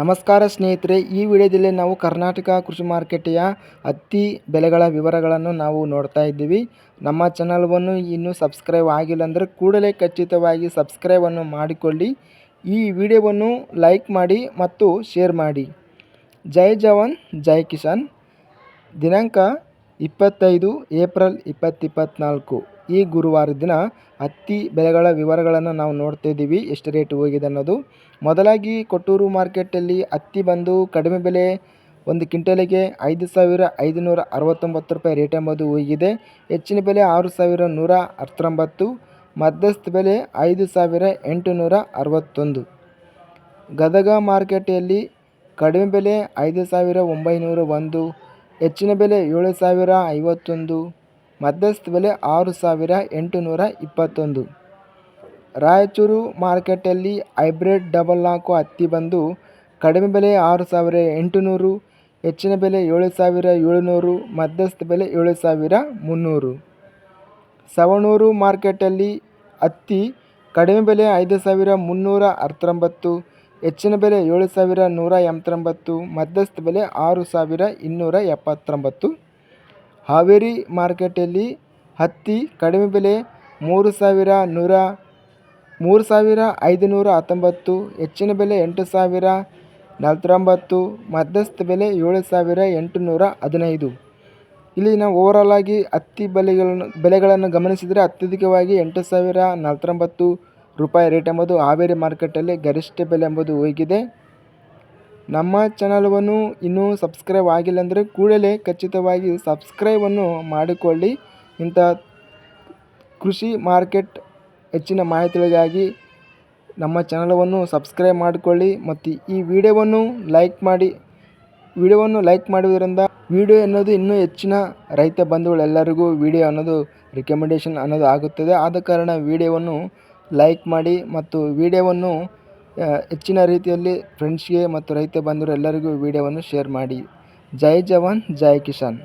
ನಮಸ್ಕಾರ ಸ್ನೇಹಿತರೆ, ಈ ವಿಡಿಯೋದಲ್ಲಿ ನಾವು ಕರ್ನಾಟಕ ಕೃಷಿ ಮಾರುಕಟ್ಟೆಯ ಹತ್ತಿ ಬೆಲೆಗಳ ವಿವರಗಳನ್ನು ನಾವು ನೋಡ್ತಾ ಇದ್ದೀವಿ. ನಮ್ಮ ಚಾನಲ್ವನ್ನು ಇನ್ನೂ ಸಬ್ಸ್ಕ್ರೈಬ್ ಆಗಿಲ್ಲ ಅಂದರೆ ಕೂಡಲೇ ಖಚಿತವಾಗಿ ಸಬ್ಸ್ಕ್ರೈಬನ್ನು ಮಾಡಿಕೊಳ್ಳಿ. ಈ ವಿಡಿಯೋವನ್ನು ಲೈಕ್ ಮಾಡಿ ಮತ್ತು ಶೇರ್ ಮಾಡಿ. ಜೈ ಜವಾನ್, ಜೈ ಕಿಸಾನ್. ದಿನಾಂಕ ಇಪ್ಪತ್ತೈದು ಏಪ್ರಿಲ್ ಇಪ್ಪತ್ತಿಪ್ಪತ್ನಾಲ್ಕು ಈ ಗುರುವಾರ ದಿನ ಹತ್ತಿ ಬೆಲೆಗಳ ವಿವರಗಳನ್ನು ನಾವು ನೋಡ್ತಾ ಇದ್ದೀವಿ, ಎಷ್ಟು ರೇಟ್ ಹೋಗಿದೆ ಅನ್ನೋದು. ಮೊದಲಾಗಿ ಕೊಟ್ಟೂರು ಮಾರ್ಕೆಟಲ್ಲಿ ಹತ್ತಿ ಬಂದು ಕಡಿಮೆ ಬೆಲೆ ಒಂದು ಕ್ವಿಂಟಲಿಗೆ ಐದು ಸಾವಿರ ಐದುನೂರ ಅರವತ್ತೊಂಬತ್ತು ರೂಪಾಯಿ ರೇಟ್ ಎಂಬುದು ಹೋಗಿದೆ. ಹೆಚ್ಚಿನ ಬೆಲೆ ಆರು ಸಾವಿರ ನೂರ ಹತ್ತೊಂಬತ್ತು ಮಧ್ಯಸ್ಥ ಬೆಲೆ ಐದು ಸಾವಿರ ಎಂಟುನೂರ ಅರವತ್ತೊಂದು. ಗದಗ ಮಾರ್ಕೆಟೆಯಲ್ಲಿ ಕಡಿಮೆ ಬೆಲೆ ಐದು ಸಾವಿರ ಒಂಬೈನೂರ ಒಂದು, ಹೆಚ್ಚಿನ ಬೆಲೆ ಏಳು ಸಾವಿರ ಐವತ್ತೊಂದು ಮಧ್ಯಸ್ಥ ಬೆಲೆ ಆರು ಸಾವಿರ ಎಂಟುನೂರ ಇಪ್ಪತ್ತೊಂದು. ರಾಯಚೂರು ಮಾರ್ಕೆಟಲ್ಲಿ ಹೈಬ್ರಿಡ್ ಡಬಲ್ ನಾಲ್ಕು ಹತ್ತಿ ಬಂದು ಕಡಿಮೆ ಬೆಲೆ ಆರು ಸಾವಿರ ಎಂಟುನೂರು, ಹೆಚ್ಚಿನ ಬೆಲೆ ಏಳು ಸಾವಿರ ಏಳುನೂರು, ಮಧ್ಯಸ್ಥ ಬೆಲೆ ಏಳು ಸಾವಿರ ಮುನ್ನೂರು. ಸವಣೂರು ಮಾರ್ಕೆಟಲ್ಲಿ ಹತ್ತಿ ಕಡಿಮೆ ಬೆಲೆ ಐದು ಸಾವಿರ ಮುನ್ನೂರ ಹತ್ತೊಂಬತ್ತು ಹೆಚ್ಚಿನ ಬೆಲೆ ಏಳು ಸಾವಿರ ನೂರ ಎಂಬತ್ತೊಂಬತ್ತು, ಮಧ್ಯಸ್ಥ ಬೆಲೆ ಆರು ಸಾವಿರ ಇನ್ನೂರ ಎಪ್ಪತ್ತೊಂಬತ್ತು. ಹಾವೇರಿ ಮಾರ್ಕೆಟಲ್ಲಿ ಹತ್ತಿ ಕಡಿಮೆ ಬೆಲೆ ಮೂರು ಸಾವಿರ ನೂರ, ಮೂರು ಸಾವಿರ ಐದುನೂರ ಹತ್ತೊಂಬತ್ತು, ಹೆಚ್ಚಿನ ಬೆಲೆ ಎಂಟು ಸಾವಿರ ನಲ್ವತ್ತೊಂಬತ್ತು, ಮಧ್ಯಸ್ಥ ಬೆಲೆ ಏಳು ಸಾವಿರ ಎಂಟುನೂರ ಹದಿನೈದು. ಇಲ್ಲಿ ನಾವು ಓವರಾಲ್ ಆಗಿ ಹತ್ತಿ ಬೆಲೆಗಳನ್ನು ಬೆಲೆಗಳನ್ನು ಗಮನಿಸಿದರೆ ಅತ್ಯಧಿಕವಾಗಿ ಎಂಟು ಸಾವಿರ ನಲ್ವತ್ತೊಂಬತ್ತು ರೂಪಾಯಿ ರೇಟ್ ಎಂಬುದು ಹಾವೇರಿ ಮಾರ್ಕೆಟಲ್ಲಿ ಗರಿಷ್ಠ ಬೆಲೆ ಎಂಬುದು ಹೋಗಿದೆ ನಮ್ಮ ಚಾನಲ್ವನ್ನು ಇನ್ನೂ ಸಬ್ಸ್ಕ್ರೈಬ್ ಆಗಿಲ್ಲ ಅಂದರೆ ಕೂಡಲೇ ಖಚಿತವಾಗಿ ಸಬ್ಸ್ಕ್ರೈಬನ್ನು ಮಾಡಿಕೊಳ್ಳಿ. ಇಂಥ ಕೃಷಿ ಮಾರ್ಕೆಟ್ ಹೆಚ್ಚಿನ ಮಾಹಿತಿಗಳಿಗಾಗಿ ನಮ್ಮ ಚಾನಲವನ್ನು ಸಬ್ಸ್ಕ್ರೈಬ್ ಮಾಡಿಕೊಳ್ಳಿ. ಮತ್ತು ಈ ವಿಡಿಯೋವನ್ನು ಲೈಕ್ ಮಾಡಿ, ವಿಡಿಯೋವನ್ನು ಲೈಕ್ ಮಾಡುವುದರಿಂದ ವಿಡಿಯೋ ಅನ್ನೋದು ಇನ್ನೂ ಹೆಚ್ಚಿನ ರೈತ ಬಂಧುಗಳೆಲ್ಲರಿಗೂ ವಿಡಿಯೋ ಅನ್ನೋದು ರಿಕಮೆಂಡೇಷನ್ ಅನ್ನೋದು ಆಗುತ್ತದೆ. ಆದ ಕಾರಣ ವಿಡಿಯೋವನ್ನು ಲೈಕ್ ಮಾಡಿ ಮತ್ತು ವಿಡಿಯೋವನ್ನು ಹೆಚ್ಚಿನ ರೀತಿಯಲ್ಲಿ ಫ್ರೆಂಡ್ಸ್ಗೆ ಮತ್ತು ರೈತ ಬಂಧುರು ಎಲ್ಲರಿಗೂ ವಿಡಿಯೋವನ್ನು ಶೇರ್ ಮಾಡಿ. ಜೈ ಜವಾನ್ ಜೈ ಕಿಸಾನ್.